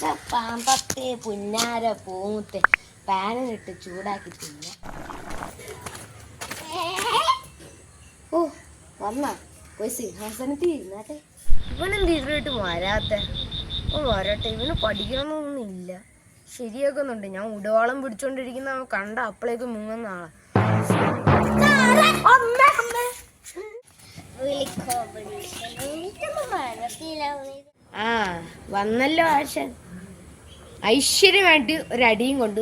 പച്ച പാമ്പത്തെ പുന്നാര പൂമുത്തെ പാനിലിട്ട് ചൂടാക്കി തിന്ന. ഓ വന്ന. പോയി സിംഹാസനത്തിൽ ഇരുന്നാട്ടെ. ഇവനെന്ത് ഇരുന്നിട്ട് വരാത്ത? ഓ വരട്ടെ. ഇവന് പഠിക്കണമെന്നൊന്നുമില്ല ശരിയാക്കുന്നുണ്ട്. ഞാൻ ഉടവാളം പിടിച്ചോണ്ടിരിക്കുന്ന അവൻ കണ്ട അപ്പളേക്ക് മുങ്ങുന്ന ആളാ. ആ വന്നല്ലോ ആശൻ. ഐശ്വര്യമായിട്ട് ഒരടിയും കൊണ്ട്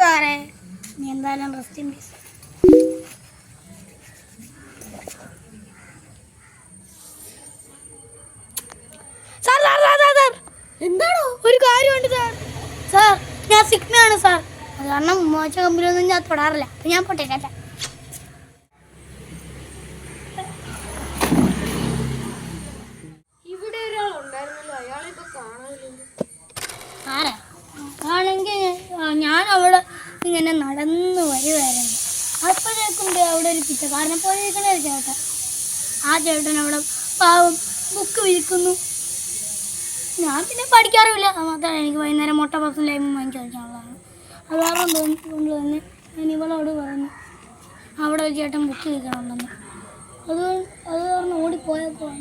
സാറേ? നീ എന്താണോ? ഒരു കാര്യമുണ്ട് സാർ. സാർ ഞാൻ സിഗ്നയാണ് സാർ. കാരണം മോശ കമ്പനിയൊന്നും ഞാൻ തൊടാറില്ല. ഞാൻ പോട്ടെ ആണെങ്കിൽ ഞാൻ അവിടെ ഇങ്ങനെ നടന്നു വരുമായിരുന്നു അപ്പോഴേക്കും അവിടെ ഒരു പിച്ചക്കാരനെ പോലെ പോയിരിക്കുന്ന ഒരു ചേട്ടൻ. ആ ചേട്ടൻ അവിടെ പാവം ബുക്ക് വിൽക്കുന്നു. ഞാൻ പിന്നെ പഠിക്കാറുമില്ല. മാത്രമല്ല എനിക്ക് വൈകുന്നേരം മുട്ട ബസ്സും ലൈമും വാങ്ങിച്ചു കഴിക്കാനുള്ളതാണ്. അത് കാരണം കൊണ്ട് തന്നെ ഞാൻ ഇവളോട് പറഞ്ഞു അവിടെ ഒരു ചേട്ടൻ ബുക്ക് വിൽക്കണമെന്ന്. അത് അത് കാരണം ഓടിപ്പോയപ്പോൾ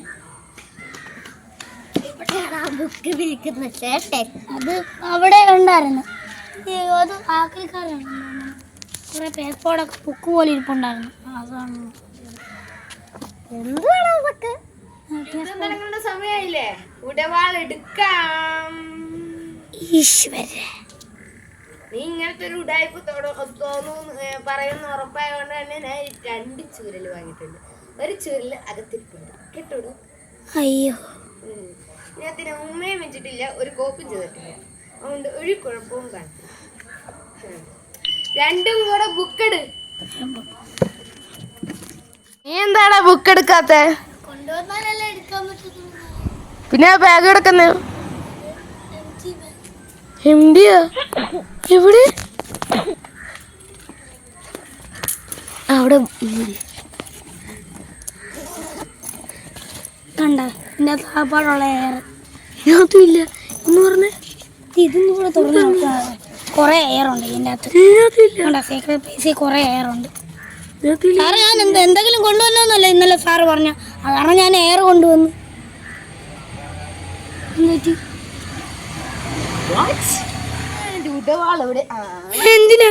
ബുക്ക് വിൽക്കുന്ന ചേട്ടൻ. അത് അവിടെ ഉണ്ടായിരുന്നു. ഈ അത് ആക്രിക്കാരാണ് കുറെ പേപ്പറോടൊക്കെ ബുക്ക് പോലെ ഇരിപ്പുണ്ടായിരുന്നു. അതാണ്. എന്തുവാണ് അതൊക്കെ നിങ്ങളുടെ സമയമായില്ലേ ഉടവാൾ എടുക്കാം. ഈശ്വര. നീ ഇങ്ങനത്തെ ഒരു ഉടായ്പ തോന്നുന്നു പറയുന്ന ഉറപ്പായതുകൊണ്ട് തന്നെ ഞാൻ രണ്ട് ചുരൽ വാങ്ങിയിട്ടുണ്ട്. ഒരു ചുരൽ അകത്തിരിപ്പുണ്ട്. കിട്ടൂടൂ? അയ്യോ. ഇതിനകത്തിന് ഉമ്മയും വെച്ചിട്ടില്ല ഒരു കോപ്പും ചെയ്തിട്ടില്ല. അതുകൊണ്ട് ഒരു കുഴപ്പവും കാണും രണ്ടും കൂടെ ബുക്ക് എടു നീ എന്താണ് ബുക്ക് എടുക്കാത്ത പിന്നെ ബാഗ് എടുക്കുന്ന? എംഡിയാ എവിടെ? അവിടെ കണ്ട? എന്റെ താപ്പാടുള്ള എയർ ഇതിനകത്തുമില്ല. എന്ന് പറഞ്ഞേ ഇതൊന്നും കൂടെ തുറന്ന് നോക്കാം കുറേ എയർ ഉണ്ട് ഇതിന്റെ അകത്ത് കണ്ട? സീക്രട്ട് പ്ലേസിൽ കുറേ എയർ ഉണ്ട്. സാറ് ഞാൻ എന്ത് എന്തെങ്കിലും കൊണ്ടുവന്നോന്നല്ല ഇന്നലെ സാറ് പറഞ്ഞ. കാരണം ഞാൻ എയർ കൊണ്ടുവന്നു. എന്തിനാ?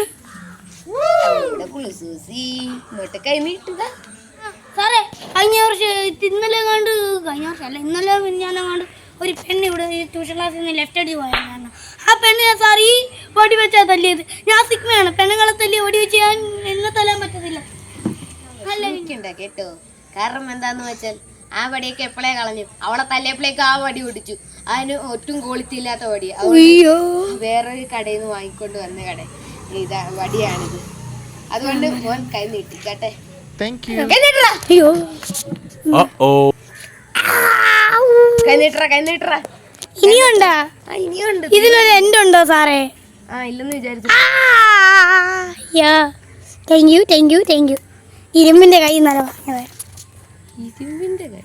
സാറേ കഴിഞ്ഞ വർഷം ഇന്നലെ കണ്ട് കഴിഞ്ഞ വർഷം അല്ല ഇന്നലെ ഞാൻ കണ്ട് ഒരു പെണ്ണ് ഇവിടെ ട്യൂഷൻ ക്ലാസ്സിൽ നിന്ന് ലെഫ്റ്റ് അടി പോയാണ് ആ പെണ്ണ് ഞാൻ സാർ ഈ ഓടി വെച്ചാൽ തല്ലിയത്. ഞാൻ സിഗ്മയാണ്. പെണ്ണുങ്ങളെ തല്ലി ഓടി വെച്ച് ഞാൻ എന്നെ തല്ലാൻ പറ്റത്തില്ല. അല്ല കേട്ടോ. കാരണം എന്താന്ന് വെച്ചാൽ ആ വടിയൊക്കെ എപ്പോഴേ കളഞ്ഞു. അവളെ തല്ലിയപ്പോഴേക്ക് ആ വടി ഓടിച്ചു. അതിന് ഒട്ടും ക്വാളിറ്റി ഇല്ലാത്ത വടി. അയ്യോ. വേറൊരു കടയിൽ നിന്ന് വാങ്ങിക്കൊണ്ട് വന്ന കട. ഇതാ വടിയാണിത്. അതുകൊണ്ട് മോൻ കൈ നീട്ടിക്കട്ടെ. Thank you. കൈ നീട്ടറ അയ്യോ Uh oh. കൈ നീട്ടറ കൈ നീട്ടറ. ഇനിയുണ്ടാ? ആ ഇനിയുണ്ട്. ഇതിലൊരു എൻഡ് ഉണ്ടോ സാറേ? ആ ഇല്ലെന്ന് വിചാരിച്ചു. Yeah. Thank you thank you thank you ഇരുമ്പിന്റെ കൈ നല്ല പറഞ്ഞത്. ഇരുമ്പിന്റെ കൈ.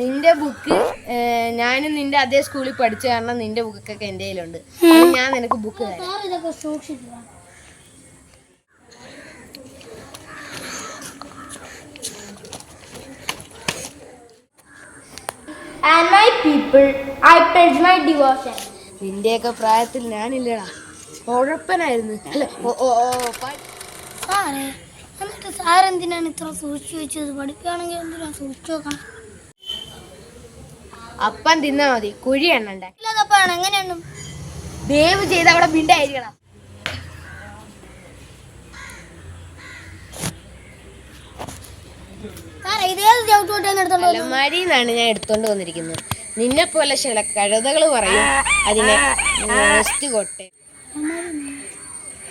നിന്റെ ബുക്ക് ഞാനും നിന്റെ അതേ സ്കൂളിൽ പഠിച്ചു കാരണം നിന്റെ ബുക്കൊക്കെ എന്റെ കയ്യിലുണ്ട്. ഞാൻ നിനക്ക് ബുക്ക് തരാം. Sir my people I my my I pledge my devotion. നിന്റെയൊക്കെ പ്രായത്തിൽ ഞാനില്ലടാ. ഉഴപ്പനായിരുന്നു അല്ല ഓ ഓ ഓ സാറേ എന്നിട്ട് സാറെന്തിനാണ് ഇത്ര സൂക്ഷിച്ചു വെച്ചത്? പഠിക്കുകയാണെങ്കിൽ എന്തിനാ സൂക്ഷിച്ചു വെക്കണം? അപ്പം തിന്നാ മതി. കുഴി എണ്ണണ്ട ഇല്ലാതപ്പാണ് എങ്ങനെയാണ് ദയവ് ചെയ്ത് അവിടെ മിണ്ടായിരിക്കണം. അലമാരിന്നാണ് ഞാൻ എടുത്തോണ്ട് വന്നിരിക്കുന്നത്. നിന്നെ പോലെ ചില കഴുതകൾ പറയും അതിനെ കൊട്ടെ.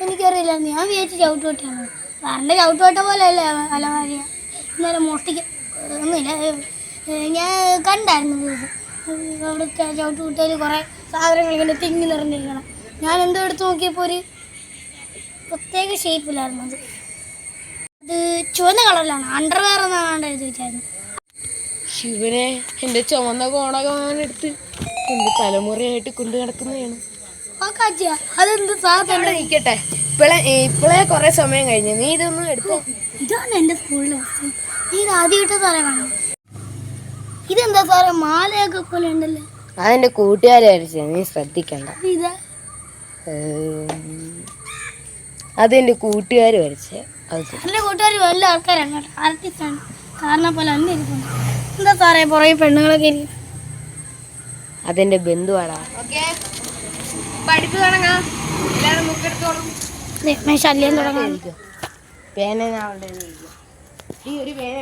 എനിക്കറിയില്ല ഞാൻ വിചാരിച്ചു ചവിട്ടുകൊട്ടാണ് സാറിന്റെ ചവിട്ടുകൊട്ട പോലെ അല്ലേ അലമാരി? ഇന്നലെ മോഷ്ടിക്ക ഒന്നുമില്ല. ഞാൻ കണ്ടായിരുന്നു ഇത്. അവിടുത്തെ ചവിട്ടുകുട്ടയിൽ കുറേ സാധനങ്ങൾ ഇങ്ങനെ തിങ്ങി നിറഞ്ഞിരിക്കണം. ഞാൻ എന്തോ എടുത്ത് നോക്കിയപ്പോൾ ഒരു പ്രത്യേക ഷേപ്പിലായിരുന്നു അത്. അത് ചുവന്ന കളറിലാണ്. അണ്ടർവെയർ എന്നാണ് എഴുതി വെച്ചായിരുന്നു. ശിവനെ എന്റെ ചുമന്ന കോണകമാനെടുത്ത് എന്റെ തലമുറയായിട്ട് കൊണ്ടു നടക്കുന്നതാണ്. അതെന്ത് സാധനം നിൽക്കട്ടെ ഇപ്പോഴേ ഇപ്പോഴേ കുറെ സമയം കഴിഞ്ഞു. നീ ഇതൊന്നും എടുത്തു. ഇതാണ് എന്റെ സ്കൂളിലെ വസ്തു. നീ ഇത് ആദ്യമായിട്ട് സാറേ കാണും. ഇതെന്താ സാറേ മാലയൊക്കെ പോലെ ഉണ്ടല്ലേ? അതെന്റെ കൂട്ടുകാരെ വരച്ചത് നീ ശ്രദ്ധിക്കണ്ട. ഇതാ? അതെന്റെ കൂട്ടുകാർ വരച്ച എന്റെ കൂട്ടുകാർ വലിയ ആൾക്കാരാണ് കേട്ടോ. ആർട്ടിസ്റ്റാണ്. കാരണം പോലെ അന്ന് ഇരിക്കുന്നു. എന്താ സാറേ പുറകെ പെണ്ണുങ്ങളൊക്കെ ഇരിക്കും അതെന്റെ ബന്ധുവാടാ. പഠിപ്പ് തുടങ്ങാം. എല്ലാവരും ശല്യം പേന ഈ ഒരു പേന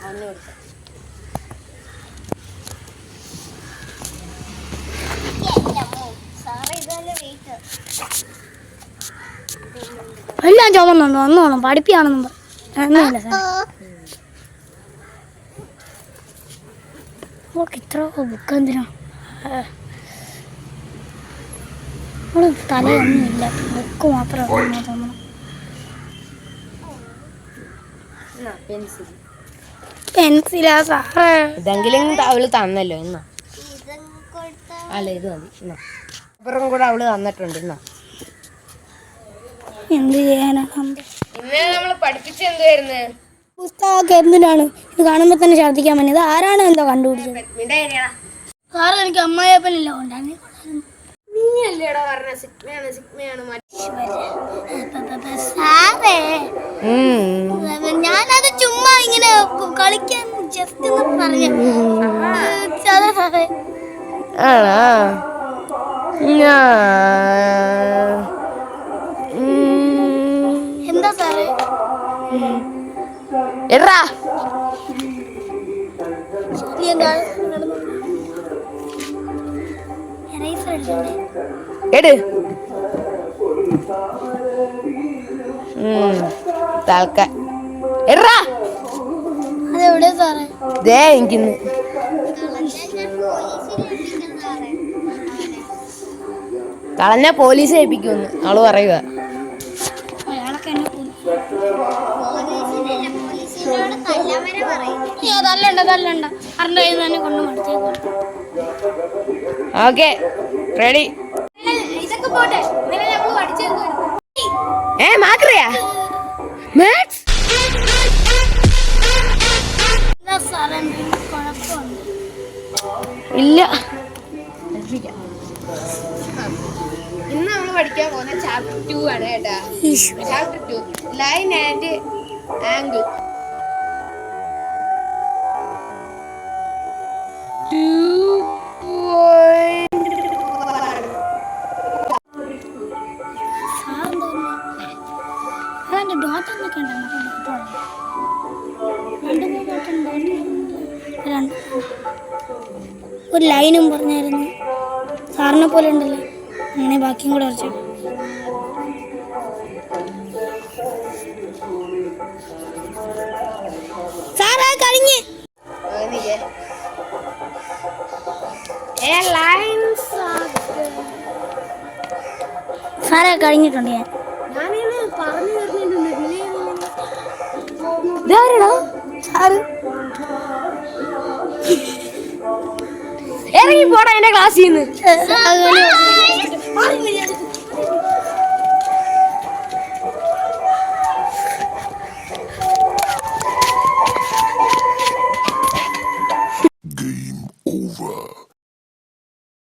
ഇതല്ലേ കൊടുത്ത എല്ലാം ചുമന്നുണ്ട്. വന്നോളും പഠിപ്പിയാണെന്നും സാറേ ഓക്ക് ഇത്ര ബുക്ക് എന്തിനാ അവൾ തലയൊന്നുമില്ല ബുക്ക് മാത്രമേ തോന്നുന്നു പെൻസിൽ പെൻസിലാ. സാറേ. ഇതെങ്കിലും അവൾ തന്നല്ലോ എന്നാ അല്ല ഇത് മതി എന്നാ അപ്പുറം കൂടെ അവൾ തന്നിട്ടുണ്ട് എന്നാ എന്ത് ചെയ്യാനാണ് ഇന്ന് എന്തുവായിരുന്നു? പുസ്തകമൊക്കെ എന്തിനാണ്? ഇത് കാണുമ്പോൾ തന്നെ ഛർദ്ദിക്കാൻ പറ്റിയത് ആരാണ് എന്തോ കണ്ടുപിടിച്ചത്? സാറ് എനിക്ക് അമ്മായിയപ്പനില്ല കൊണ്ടാണ്? നീ അല്ലേടാ പറഞ്ഞ. സിഗ്മയാണ് സിഗ്മയാണ്. സാറേ. ഞാനത് ചുമ്മാ ഇങ്ങനെ കളിക്കാൻ ജസ്റ്റ് ഒന്ന് പറഞ്ഞു. സാറേ ആണോ? എട്. ഉം, തൽക്ക. സാറേ? ദേ എനിക്കിന്ന്. കളഞ്ഞ പോലീസ് ഏൽപ്പിക്കുമെന്ന് ആൾ പറയുക അയ്യോ, തല്ലണ്ട തല്ലണ്ട. അറിന്റെ കയ്യിൽ തന്നെ കൊണ്ട് മടുത്തേക്കും ഓക്കെ റെഡി. ഇതൊക്കെ പോട്ടെ. ഏ മാക്രിയാ? മാത്സ്? ഇല്ല. ഇന്ന് നമ്മൾ പഠിക്കാൻ പോകുന്ന ചാപ്റ്റർ ടു ആണ് കേട്ടാ. Chapter two line and angle രണ്ട് ഒരു ലൈനും പറഞ്ഞായിരുന്നു. സാറിനെ പോലെ ഉണ്ടല്ലോ. അങ്ങനെ ബാക്കിയും കൂടെ വരച്ചു. സാറേ കഴിഞ്ഞ്. സാറേ കഴിഞ്ഞിട്ടുണ്ട് ഞാൻ. തരുന്നുണ്ട് സാറ് ഇറങ്ങി പോടാ എന്റെ ക്ലാസ്സിൽ നിന്ന്.